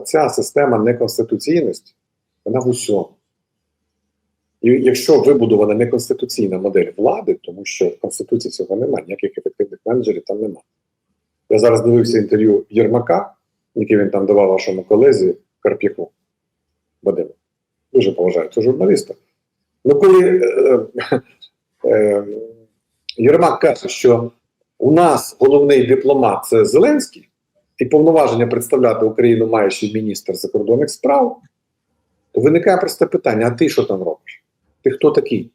оця система неконституційності, вона в усьому. І якщо вибудована неконституційна модель влади, тому що в Конституції цього немає, ніяких ефективних менеджерів там немає. Я зараз дивився інтерв'ю Єрмака, яке він там давав вашому колезі Карп'яку Вадиму. Дуже поважаю цього журналіста. Ну, коли е, е, Єрмак каже, що у нас головний дипломат це Зеленський, і повноваження представляти Україну ще міністр закордонних справ, то виникає просте питання: а ти що там робиш? Ти хто такий?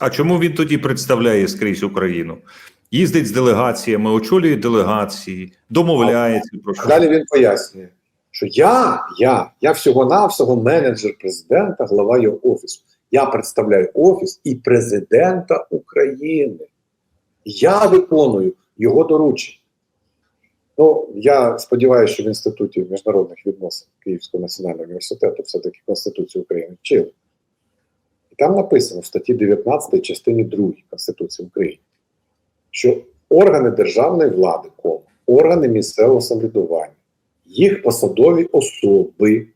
А чому він тоді представляє скрізь Україну? Їздить з делегаціями, очолює делегації, домовляється про що. Далі він пояснює, що я, я, я всього-навсього менеджер президента, глава його офісу. Я представляю офіс і президента України. Я виконую його доручення. Ну, я сподіваюся, що в Інституті міжнародних відносин Київського національного університету все-таки Конституцію України вчили. І там написано в статті 19 частині 2 Конституції України, що органи державної влади, кома, органи місцевого самоврядування, їх посадові особи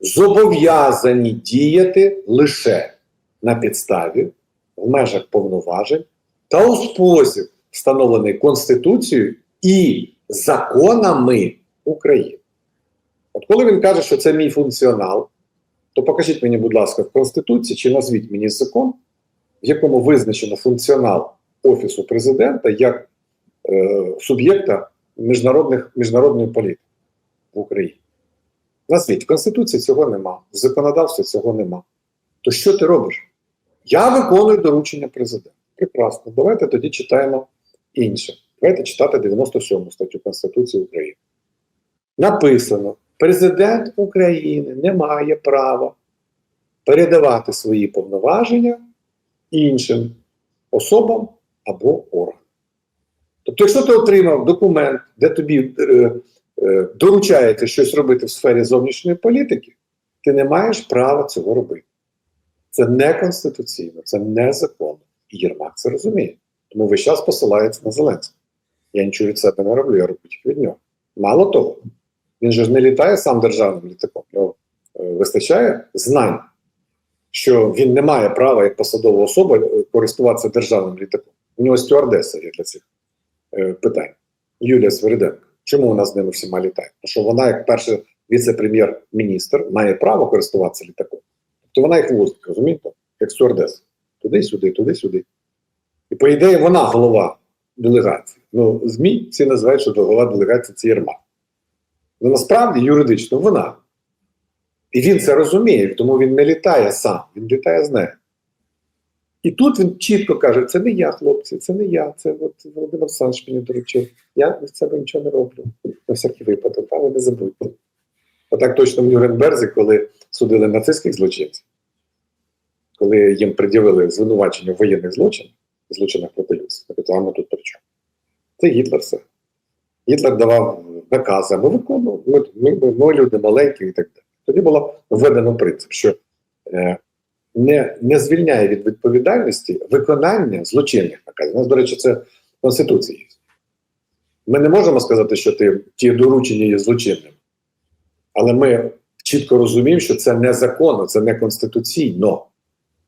зобов'язані діяти лише на підставі в межах повноважень та у спосіб, встановлений Конституцією і законами України. От коли він каже, що це мій функціонал, то покажіть мені, будь ласка, в Конституції чи назвіть мені закон, в якому визначено функціонал Офісу президента як е, суб'єкта міжнародних, міжнародної політики в Україні. Назвіть, в Конституції цього нема, в законодавстві цього нема. То що ти робиш? Я виконую доручення президента. Прекрасно. Давайте тоді читаємо інше. Давайте читати 97 статтю Конституції України. Написано: Президент України не має права передавати свої повноваження іншим особам або органам. Тобто, якщо ти отримав документ, де тобі е, е, доручається щось робити в сфері зовнішньої політики, ти не маєш права цього робити. Це не конституційно, це незаконно. І Єрмак це розуміє. Тому весь час посилається на Зеленського. Я нічого від себе не роблю, я роблю тільки від нього. Мало того, він же ж не літає сам державним літаком. Його е, вистачає знань, що він не має права як посадова особа е, користуватися державним літаком. У нього стюардеса є для цих е, питань. Юлія Свириденко. Чому вона з ними всіма літає? Тому що вона, як перший віце-прем'єр-міністр, має право користуватися літаком. Тобто вона їх возить, розумієте? Як стюардеса. Туди-сюди, туди-сюди. І, по ідеї, вона голова делегації. Ну, ЗМІ всі називають, що голова делегації це Єрмак. Ну, насправді, юридично, вона. І він це розуміє, тому він не літає сам, він літає з нею. І тут він чітко каже: це не я, хлопці, це не я, це от Володимир Олександрович мені доручив. Я від себе нічого не роблю. На всякий випадок, а ви не забудьте. Отак точно в Нюрнберзі, коли судили нацистських злочинців, коли їм пред'явили звинувачення в воєнних злочинах, злочинах проти людства, а ми тут при чому? Це Гітлер все. Гітлер давав накази, ми виконували. Ми, ми, ми, люди маленькі і так далі. Тоді було введено принцип, що е, не, не звільняє від відповідальності виконання злочинних наказів. У нас, до речі, це в Конституції. Ми не можемо сказати, що ти ті доручення є злочинним. Але ми чітко розуміємо, що це незаконно, це не конституційно.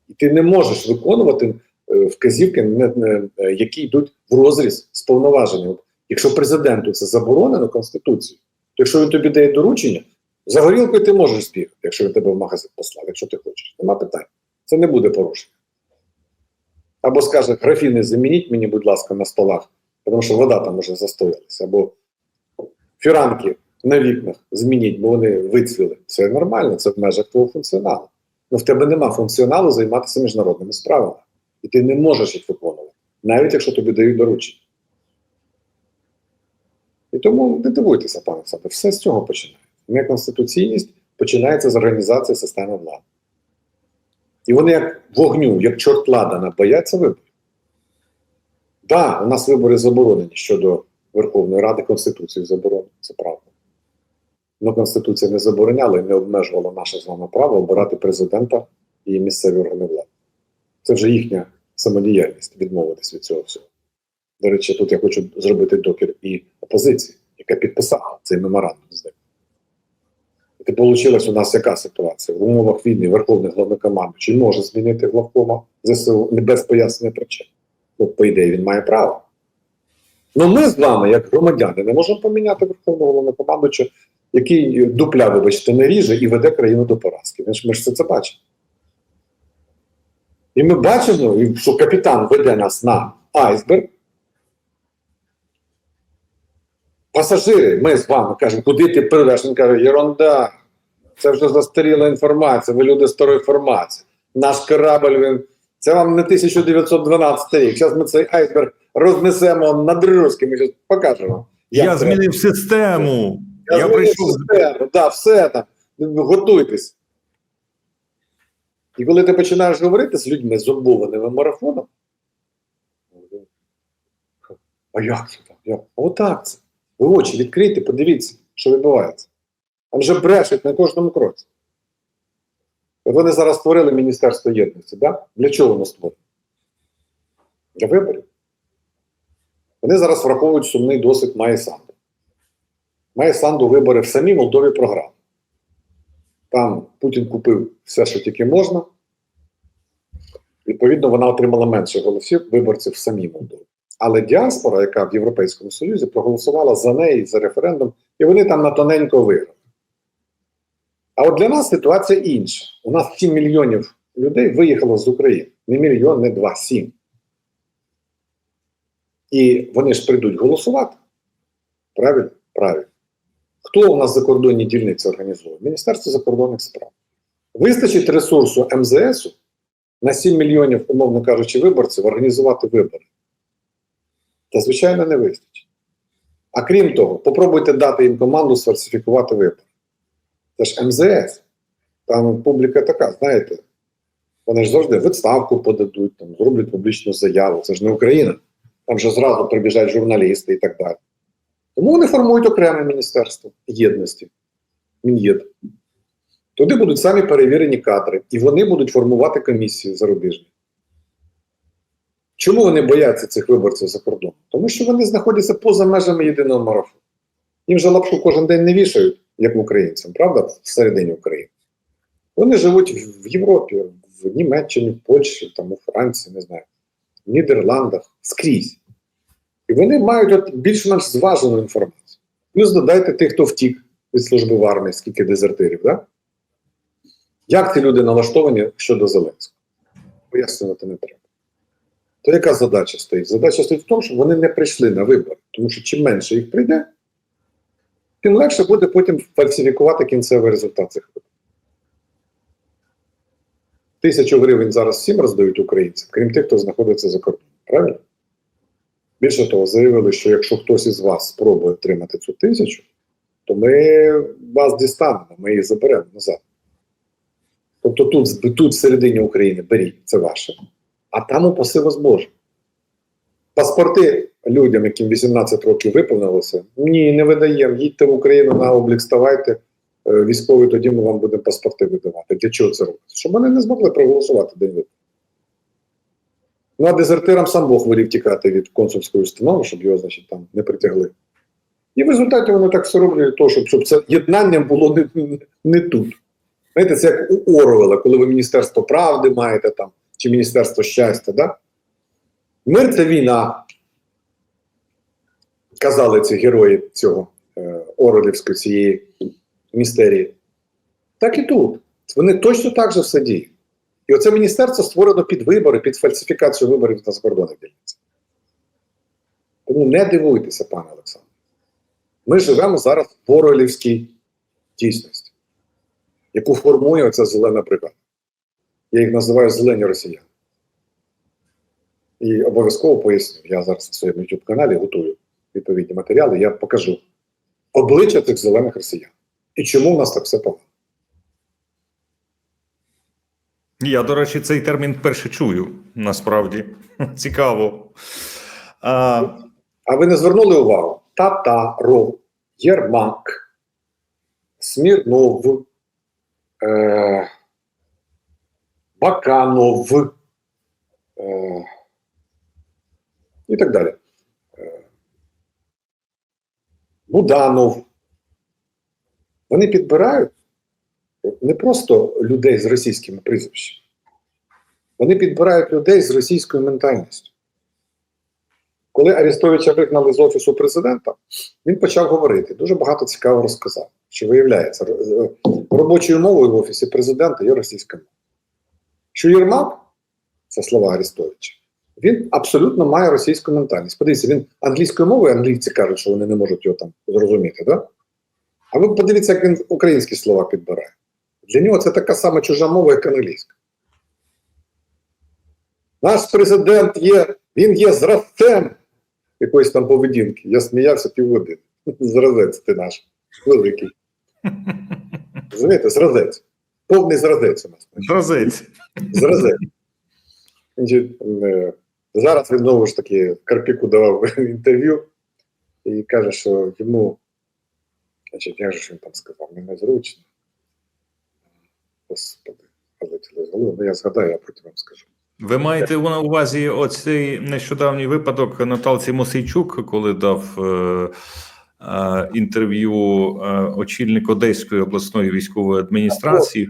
І ти не можеш виконувати вказівки, не, не, е, які йдуть в розріз з повноваженням. Якщо президенту це заборонено Конституцією, то якщо він тобі дає доручення, за горілкою ти можеш збігати, якщо він тебе в магазин послав, якщо ти хочеш. Нема питань. Це не буде порушення. Або скаже, графіни замініть мені, будь ласка, на столах, тому що вода там вже застоялася. Або фіранки на вікнах змініть, бо вони вицвіли. Це нормально, це в межах твого функціоналу. Ну в тебе нема функціоналу займатися міжнародними справами. І ти не можеш їх виконувати, навіть якщо тобі дають доручення. І тому не дивуйтеся, пане Олександр, все з цього починається. Неконституційність починається з організації системи влади. І вони як вогню, як чорт ладана, бояться виборів. Так, да, у нас вибори заборонені щодо Верховної Ради Конституції заборонені, це правда. Але Конституція не забороняла і не обмежувала наше з вами право обирати президента і місцеві органи влади. Це вже їхня самодіяльність відмовитись від цього всього. До речі, тут я хочу зробити докір і опозиції, яка підписала цей меморандум з ним. Ти получилась у нас яка ситуація? В умовах війни Верховний головнокомандуючий може змінити главкома ЗСУ не без пояснення причин. Ну, по ідеї, він має право. Ну ми з вами, як громадяни, не можемо поміняти Верховного головнокомандуюча, який дупля, вибачте, не ріже і веде країну до поразки. Ми ж, ми ж все це бачимо. І ми бачимо, що капітан веде нас на айсберг. Пасажири, ми з вами кажемо, куди ти пливеш? Він каже, ерунда, це вже застаріла інформація, ви люди старої інформації. Наш корабль, він, це вам не 1912 рік. Зараз ми цей айсберг рознесемо над Русським, ми зараз покажемо. як Я треба. змінив систему. Я, Я змінив прийшов систему, да, все там. Готуйтесь. І коли ти починаєш говорити з людьми зомбованими марафоном, а як це так? Як? А Отак це. Ви очі відкрийте, подивіться, що відбувається. Там вже брешуть на кожному кроці. Вони зараз створили Міністерство єдності, да? Для чого воно створено? Для виборів. Вони зараз враховують сумний досвід Майя Санду. Майя Санду вибори в самій Молдові програв. Там Путін купив все, що тільки можна. Відповідно, вона отримала менше голосів виборців в самій Молдові. Але діаспора, яка в Європейському Союзі, проголосувала за неї за референдум, і вони там на тоненько виграли. А от для нас ситуація інша. У нас 7 мільйонів людей виїхало з України. Не мільйон, не два, сім. І вони ж прийдуть голосувати. Правильно? Правильно. Хто у нас закордонні дільниці організовує? Міністерство закордонних справ. Вистачить ресурсу МЗСу на 7 мільйонів, умовно кажучи, виборців організувати вибори. Та, звичайно, не вистачить. А крім того, попробуйте дати їм команду сфальсифікувати вибори. Це ж МЗС. Там публіка така, знаєте, вони ж завжди відставку подадуть, там, зроблять публічну заяву. Це ж не Україна. Там же зразу прибіжать журналісти і так далі. Тому вони формують окреме міністерство єдності. Мін'єд. Туди будуть самі перевірені кадри, і вони будуть формувати комісії зарубіжні. Чому вони бояться цих виборців за кордоном? Тому що вони знаходяться поза межами єдиного марафону. Їм же лапшу кожен день не вішають, як українцям, правда, всередині України. Вони живуть в Європі, в Німеччині, в Польщі, там, у Франції, не знаю, в Нідерландах, скрізь. І вони мають більш-менш зважену інформацію. Плюс додайте тих, хто втік від служби в армії, скільки дезертирів, да? Як ці люди налаштовані щодо Зеленського? Пояснювати не треба. То яка задача стоїть? Задача стоїть в тому, щоб вони не прийшли на вибори. Тому що чим менше їх прийде, тим легше буде потім фальсифікувати кінцевий результат цих виборів. Тисячу гривень зараз всім роздають українцям, крім тих, хто знаходиться за кордоном. Правильно? Більше того, заявили, що якщо хтось із вас спробує отримати цю тисячу, то ми вас дістанемо, ми її заберемо назад. Тобто тут, тут всередині України беріть, це ваше, а там упаси вас Боже. Паспорти людям, яким 18 років виповнилося, ні, не видаємо. Їдьте в Україну на облік, ставайте е, військові, тоді ми вам будемо паспорти видавати. Для чого це робити? Щоб вони не змогли проголосувати день виборів. Ну, а дезертирам сам Бог волів тікати від консульської установи, щоб його, значить, там не притягли. І в результаті вони так все роблять того, щоб, щоб це єднання було не, не тут. Знаєте, це як у Орвела, коли ви Міністерство правди маєте там, чи Міністерство щастя. Да? Мир це війна. Казали ці герої цього е, Орвелівської цієї містерії. Так і тут. Вони точно так же все діють. І оце міністерство створено під вибори, під фальсифікацію виборів на закордонних дільницях. Тому не дивуйтеся, пане Олександре. Ми живемо зараз в Орвелівській дійсності, яку формує оця зелена бригада. Я їх називаю зелені росіяни. І обов'язково поясню. Я зараз на своєму YouTube каналі готую відповідні матеріали, я покажу обличчя цих зелених росіян. І чому в нас так все погано. Я, до речі, цей термін вперше чую. Насправді цікаво. А, А ви не звернули увагу? Татаров, Єрмак, Смірнов, е, Баканов е, і так далі. Е, Буданов. Вони підбирають не просто людей з російськими прізвищами. Вони підбирають людей з російською ментальністю. Коли Арестовича вигнали з офісу президента, він почав говорити. Дуже багато цікавого розказав. Що виявляється, е, робочою мовою в офісі президента є російська мова. Що Єрмак, це слова Арестовича, він абсолютно має російську ментальність. Подивіться, він англійською мовою, англійці кажуть, що вони не можуть його там зрозуміти, да? А ви подивіться, як він українські слова підбирає. Для нього це така сама чужа мова, як англійська. Наш президент є, він є зразцем якоїсь там поведінки. Я сміявся півгодини. Зразець ти наш. Великий. Розумієте, зразець. Повний зразець у нас. Зразець. Зразець. Е, Зараз він знову ж таки Карпіку давав інтерв'ю і каже, що йому, значить, же ж він там сказав, не незручно. Господи, полетіли з голови. Ну я згадаю, я потім вам скажу. Ви маєте на увазі оцей нещодавній випадок Наталці Мосейчук, коли дав е, е, інтерв'ю е, очільник Одеської обласної військової адміністрації.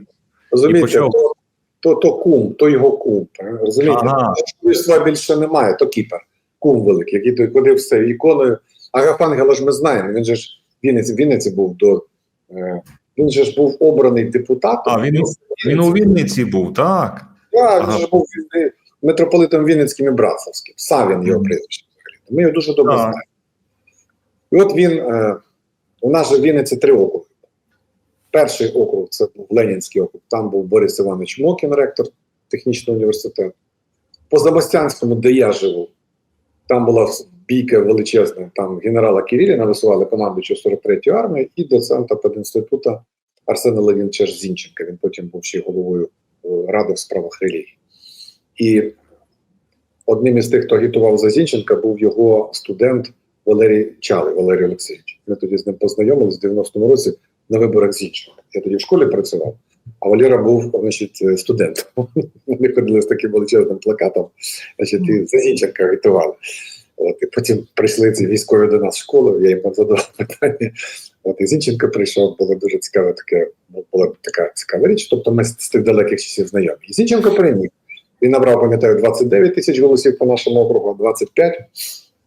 Розумієте, почав. то, то, то кум, то його кум. е, Розумієте, Ага. Чувства більше немає, то кіпер, кум великий, який той ходив цією іконою. Агафангела ж ми знаємо, він же ж в Вінниці, в Вінниці був до. Е, він же ж був обраний депутатом. А, він- Він у Вінниці був, так. Так, Ага. він же був е, митрополитом Вінницьким і Братславським. Савін його прізвище. Ми його дуже добре Так. знаємо. І от він, е, у нас же в Вінниці три округи. Перший округ це був Ленінський округ, там був Борис Іванович Мокін, ректор технічного університету. По Замостянському, де я живу, там була бійка величезна, там генерала Кириліна висували командуючого 43-ї армії і доцента пединституту Арсена Левінча Зінченка. Він потім був ще головою е, Ради в справах релігії. І одним із тих, хто агітував за Зінченка, був його студент Валерій Чалий, Валерій Олексійович. Ми тоді з ним познайомилися в 90-му році на виборах Зінченка. Я тоді в школі працював, а Валера був значить, е, студентом. Вони ходили з таким величезним плакатом, значить, і за Зінченка агітували. От, і потім прийшли ці військові до нас в школу, я їм там задавав питання. От і Зінченко прийшов, було дуже цікаве таке, ну, була така цікава річ. Тобто ми з тих далеких часів знайомі. І Зінченко переміг. Він набрав, пам'ятаю, 29 тисяч голосів по нашому округу, а 25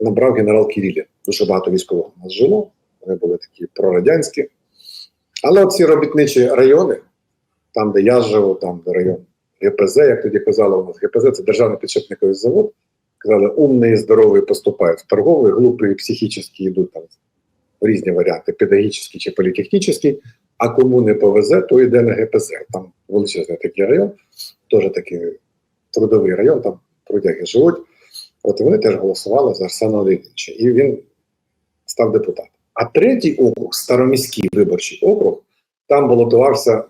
набрав генерал Кірілін. Дуже багато військових у нас жило, вони були такі прорадянські. Але оці робітничі райони, там, де я живу, там, де район ГПЗ, як тоді казали, у нас ГПЗ це державний підшипниковий завод. Казали, умний, здоровий поступають в торговий, глупий, психічний йдуть там в різні варіанти, педагогічний чи політехнічний, а кому не повезе, то йде на ГПЗ. Там величезний такий район, теж такий трудовий район, там трудяги живуть. От вони теж голосували за Арсена Леонідовича. І він став депутатом. А третій округ, Староміський виборчий округ, там балотувався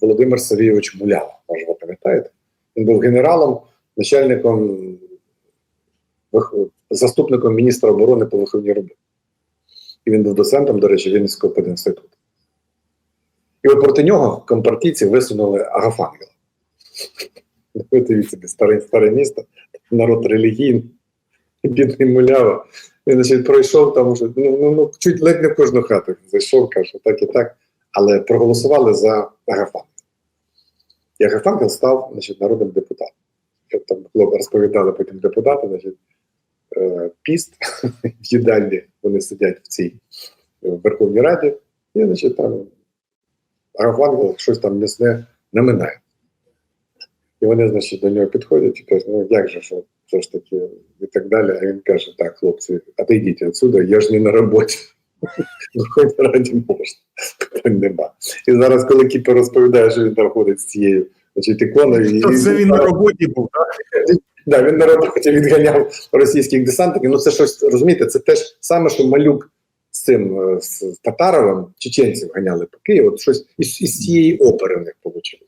Володимир Савійович Мулява. Може, ви пам'ятаєте? Він був генералом, начальником, заступником міністра оборони по виховній роботі. І він був доцентом, до речі, Вінницького пединституту. І от проти нього компартійці висунули Агафангела. Уявіть собі, старе, старе місто, народ релігійний, бідний мулява. Він значить, пройшов там уже, ну, ну, ну, чуть ледь не в кожну хату зайшов, каже, так і так. Але проголосували за Агафангела. І Агафангел став значить, народним депутатом. Як там розповідали потім депутати, значить, е, піст в їдальні, вони сидять в цій е, Верховній Раді, і значить, там Агафангел щось там м'ясне наминає. І вони, значить, до нього підходять і кажуть, ну як же, що все ж таки, і так далі. А він каже: так, хлопці, отойдіть відсюди, я ж не на роботі. Виходь раді можна, питань нема. І зараз, коли Кіпер розповідає, що він там ходить з цією значить, іконою, і- це він на роботі був, так? Да, він на роботі відганяв російських десантників. Ну це щось розумієте, це теж саме, що малюк з цим е, з Татаровим чеченців ганяли по Києву. От щось із, із цієї опери в них вийшло.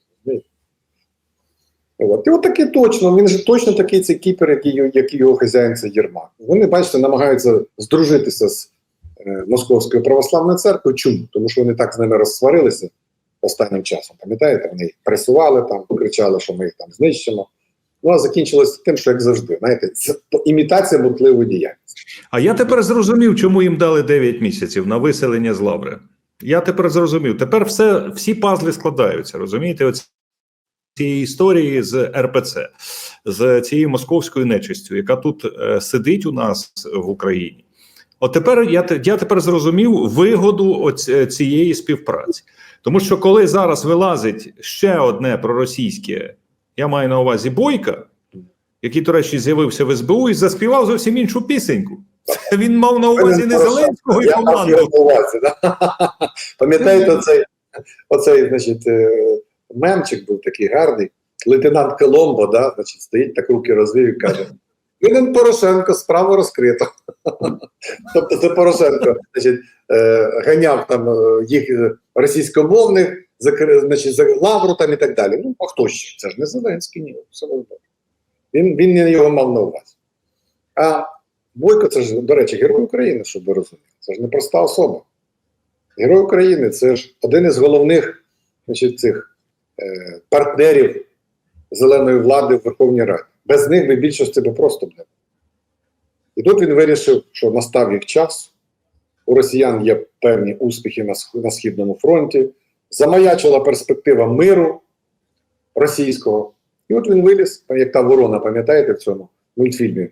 От. І от таки точно, він же точно такий цей кіпер, який, який його хазяїн, це Єрмак. Вони, бачите, намагаються здружитися з е, Московською православною церквою. Чому? Тому що вони так з ними розсварилися останнім часом. Пам'ятаєте, вони їх пресували там, кричали, що ми їх там знищимо. Ну а закінчилось тим, що як завжди, знаєте, це імітація бутливої діяльності. А я тепер зрозумів, чому їм дали 9 місяців на виселення з лаври. Я тепер зрозумів. Тепер все, всі пазли складаються. Розумієте? Оці цієї історії з РПЦ, з цією московською нечистю, яка тут е, сидить у нас в Україні. От тепер я, я тепер зрозумів вигоду оць- е, цієї співпраці. Тому що коли зараз вилазить ще одне проросійське, я маю на увазі Бойка, який, до речі, з'явився в СБУ і заспівав зовсім іншу пісеньку. Він мав на увазі не Зеленського і команду. Пам'ятаєте, оцей, оцей значить, е, мемчик був такий гарний. Лейтенант Коломбо, да, значить, стоїть так руки розвів і каже: Винен Порошенко, справа розкрита. тобто це Порошенко значить, е, ганяв там е, їх російськомовних, значить, за лавру там і так далі. Ну, а хто ще? Це ж не Зеленський, ні. Добре. Він, він не його мав на увазі. А Бойко, це ж, до речі, герой України, щоб ви розуміли. Це ж не проста особа. Герой України це ж один із головних значить, цих, е, партнерів зеленої влади в Верховній Раді. Без них би більшості би просто не було. І тут він вирішив, що настав їх час. У росіян є певні успіхи на Східному фронті. Замаячила перспектива миру російського. І от він виліз, як та ворона, пам'ятаєте в цьому мультфільмі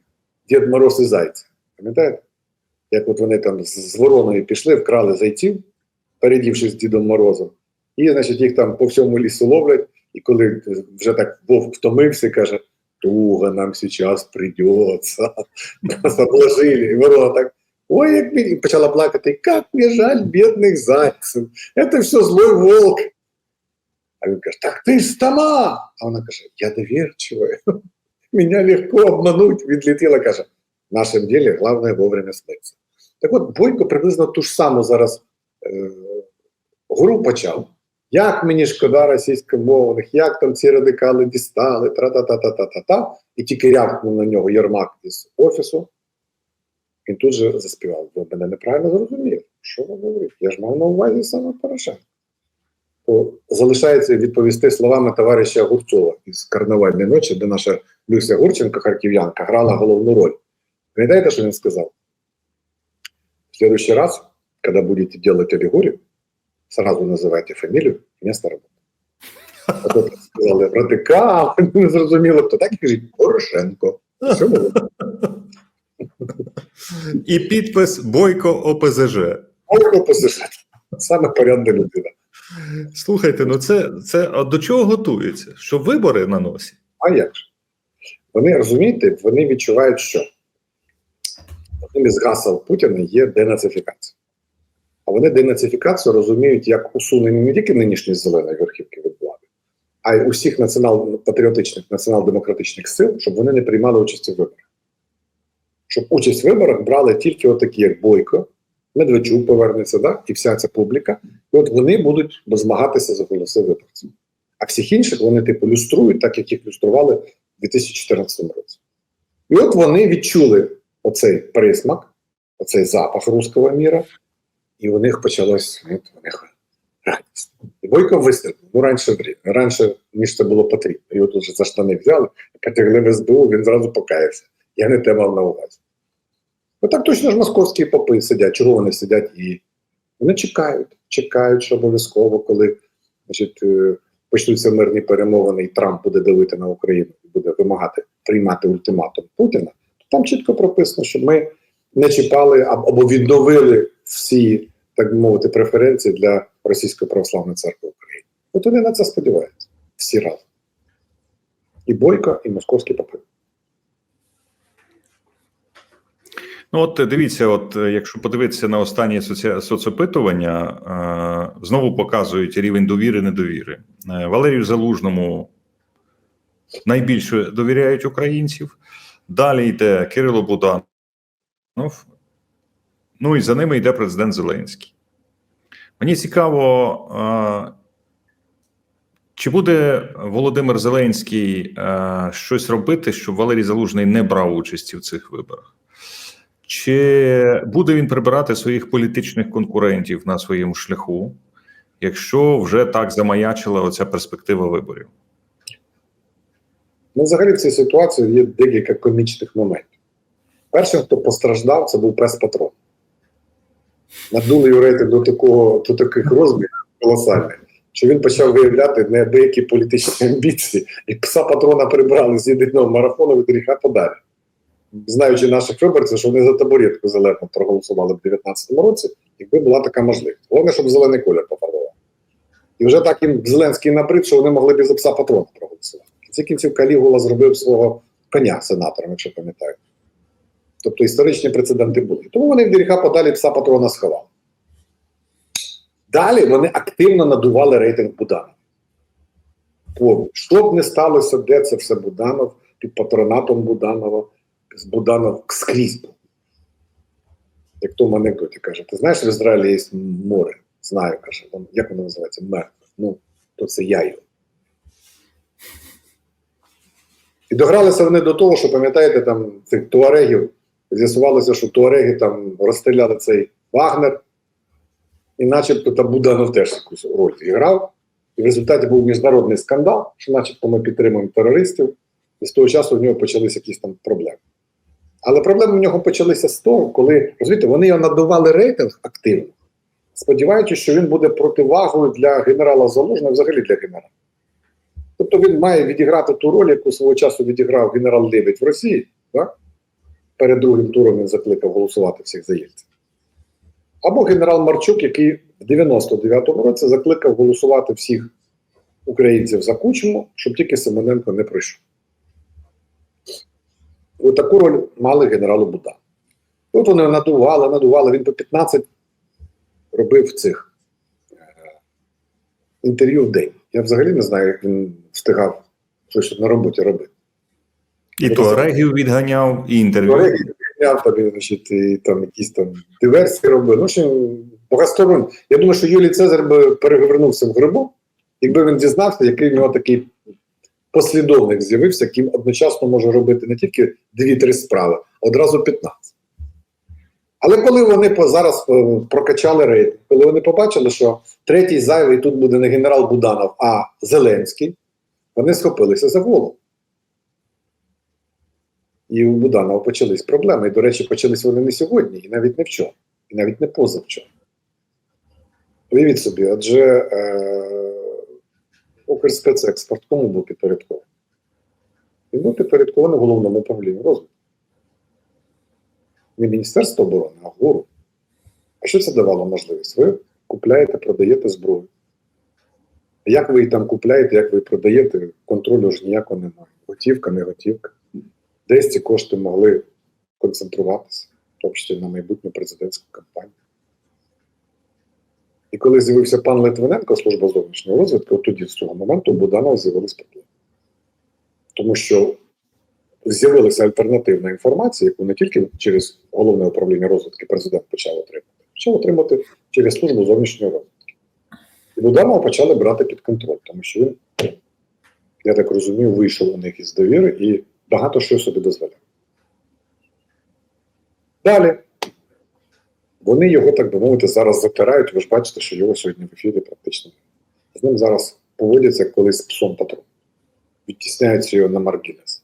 Дід Мороз і Зайці. Пам'ятаєте? Як от вони там з вороною пішли, вкрали зайців, передівшись з Дідом Морозом, і, значить, їх там по всьому лісу ловлять, і коли вже так вовк втомився, каже: туго нам зараз придеться. Нас. І ворона так. Ой, як мені і почала плакати, як мені жаль бідних зайців. Це все злой волк. А він каже: Так ти ж сама. А вона каже: Я довірчива. Меня легко обмануть. Відлетіла, каже: в нашому ділі головне вовремя смитися. Так от Бойко приблизно ту ж саму зараз е, гру почав. Як мені шкода російськомовних, як там ці радикали дістали, тра-та-та-та-та-та-та. І тільки рявкнув на нього Єрмак із офісу. Він тут же заспівав. Ви мене неправильно зрозуміли. Що ви говорите? Я ж мав на увазі саме Порошенка. То залишається відповісти словами товариша Гурцова із карнавальної ночі, де наша Люся Гурченко, харків'янка, грала головну роль. Пам'ятаєте, що він сказав? В следующий раз, когда будете делать аллегорию, сразу називайте фамілію і місце роботи. А то сказали радикал, не зрозуміло, хто так і кажіть Порошенко. Все було. І підпис Бойко ОПЗЖ. Ольга посишет. Саме порядна людина. Слухайте, ну це, це а до чого готується? Що вибори на носі? А як же? Вони розумієте, вони відчувають, що одним із гасел Путіна є денацифікація. А вони денацифікацію розуміють як усунення не тільки нинішньої зеленої верхівки від влади, а й усіх націонал-патріотичних, націонал-демократичних сил, щоб вони не приймали участі в виборах. Щоб участь в виборах брали тільки отакі, як Бойко, Медведчук повернеться, да? і вся ця публіка. І от вони будуть змагатися за голоси виборців. А всіх інших вони, типу, люструють, так як їх люстрували в 2014 році. І от вони відчули оцей присмак, оцей запах руського міра, і у них почалось от, у них радість. І Бойко вистрілив. Ну, раніше, раніше, ніж це було потрібно. Його тут за штани взяли, потягли в СБУ, він зразу покаявся. Я не те мав на увазі. Ну так точно ж московські попи сидять. Чого вони сидять і вони чекають, чекають, що обов'язково, коли значить, е, почнуться мирні перемовини, і Трамп буде давити на Україну і буде вимагати приймати ультиматум Путіна, то там чітко прописано, що ми не чіпали або відновили всі, так би мовити, преференції для Російської православної церкви України. От вони на це сподіваються всі разом. І Бойко, і московські попи. Ну, от дивіться, от е, якщо подивитися на останні соці... соцопитування, е, знову показують рівень довіри недовіри. Е, Валерію Залужному найбільше довіряють українців. Далі йде Кирило Буданов. Ну і за ними йде президент Зеленський. Мені цікаво, е, чи буде Володимир Зеленський е, щось робити, щоб Валерій Залужний не брав участі в цих виборах? Чи буде він прибирати своїх політичних конкурентів на своєму шляху, якщо вже так замаячила оця перспектива виборів? Ну, взагалі, в цій ситуації є декілька комічних моментів. Першим, хто постраждав, це був прес-патрон. надули його рейтинг до такого до таких розмірів колосальних, що він почав виявляти неабиякі політичні амбіції, і пса патрона прибрали з єдиного марафону від гріха подалі. Знаючи наших виборців, що вони за табуретку зелену проголосували в 2019 році, якби була така можливість. Головне, щоб зелений колір пофарбував. І вже так їм Зеленський набрид, що вони могли б за пса патрона проголосувати. В кінці кінців Калігула зробив свого коня сенатором, якщо пам'ятаєте. Тобто історичні прецеденти були. Тому вони від гріха подалі пса патрона сховали. Далі вони активно надували рейтинг Буданова. Що б не сталося, де це все Буданов, під патронатом Буданова, з Буданов скрізь. Як тому анекдоті каже, ти знаєш, в Ізраїлі є море. Знаю, каже, там, як воно називається? Мертве. Ну, то це я його. І догралися вони до того, що пам'ятаєте, там цих туарегів, з'ясувалося, що туареги там розстріляли цей Вагнер, і начебто там Буданов теж якусь роль зіграв. І в результаті був міжнародний скандал, що начебто ми підтримуємо терористів, і з того часу в нього почалися якісь там проблеми. Але проблеми в нього почалися з того, коли розумієте, вони його надували рейтинг активно, сподіваючись, що він буде противагою для генерала Залужного, взагалі для генерала. Тобто він має відіграти ту роль, яку свого часу відіграв генерал Лебедь в Росії. Так? Перед другим туром він закликав голосувати всіх за Єльцина. Або генерал Марчук, який в 99-му році закликав голосувати всіх українців за Кучму, щоб тільки Семененко не пройшов. Таку роль мали генералу Буда. От вони надували, надували. Він по 15 робив цих е, інтерв'ю в день. Я взагалі не знаю, як він встигав щось на роботі робити. І туарегів відганяв, і інтерв'ю. Колеги підняв тобі, значить, і там якісь там диверсії робив. Ну, що багатосторонні. Я думаю, що Юлій Цезар би перевернувся в грибу, якби він дізнався, який в нього такий послідовник з'явився, яким одночасно може робити не тільки 2-3 справи, а одразу 15. Але коли вони зараз е, прокачали рейтинг, коли вони побачили, що третій зайвий тут буде не генерал Буданов, а Зеленський, вони схопилися за голову. І у Буданова почались проблеми. І, до речі, почались вони не сьогодні, і навіть не вчора, і навіть не позавчора. Уявіть собі, адже е, Укрспецекспорт кому був підпорядкований? Він був підпорядкований головному управлінню розвитку. Не Міністерство оборони, а ГУРу. А що це давало можливість? Ви купляєте, продаєте зброю. Як ви її там купляєте, як ви її продаєте, контролю ж ніякого немає. Готівка, не готівка. Десь ці кошти могли концентруватися, в тому числі на майбутню президентську кампанію. І коли з'явився пан Литвиненко, служба зовнішньої розвідки, от тоді з цього моменту у Буданова з'явились проблеми. Тому що з'явилася альтернативна інформація, яку не тільки через головне управління розвідки президент почав отримати, почав отримати через службу зовнішньої розвідки. І Буданова почали брати під контроль, тому що він, я так розумію, вийшов у них із довіри і багато що собі дозволяв. Далі. Вони його, так би мовити, зараз затирають. Ви ж бачите, що його сьогодні в ефірі практично. З ним зараз поводяться колись псом патрон. Відтісняються його на маргінес.